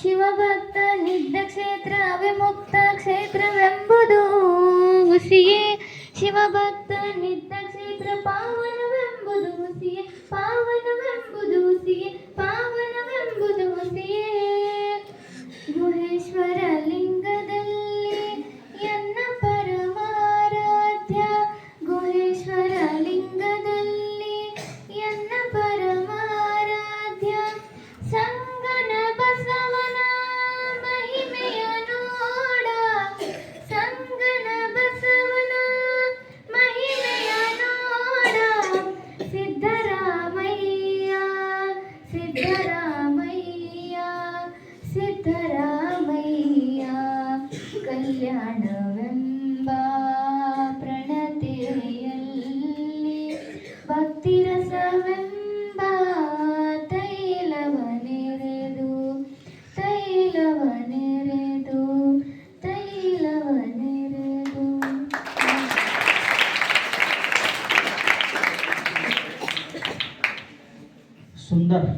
ಶಿವಭಕ್ತ ನಿದ್ದ ಕ್ಷೇತ್ರ ವಿಮುಕ್ತ ಕ್ಷೇತ್ರವೆಂಬುದು ಹುಸಿಯೇ ಶಿವಭಕ್ತ ನಿದ್ದ ಕ್ಷೇತ್ರ ಪಾವನವೆಂಬುದು ಹುಸಿಯೇ ಪಾವನ ಸಿದ್ದರಾಮಯ್ಯ ಸಿದ್ದರಾಮಯ್ಯ ಕಲ್ಯಾಣವೆಂಬ ಪ್ರಣತೆಯಲ್ಲಿ ಭಕ್ತಿರಸವೆಂಬ ತೈಲವನೆರೆದು ತೈಲವನೆರೆದು ತೈಲವನೆರೆದು. ಸುಂದರ್.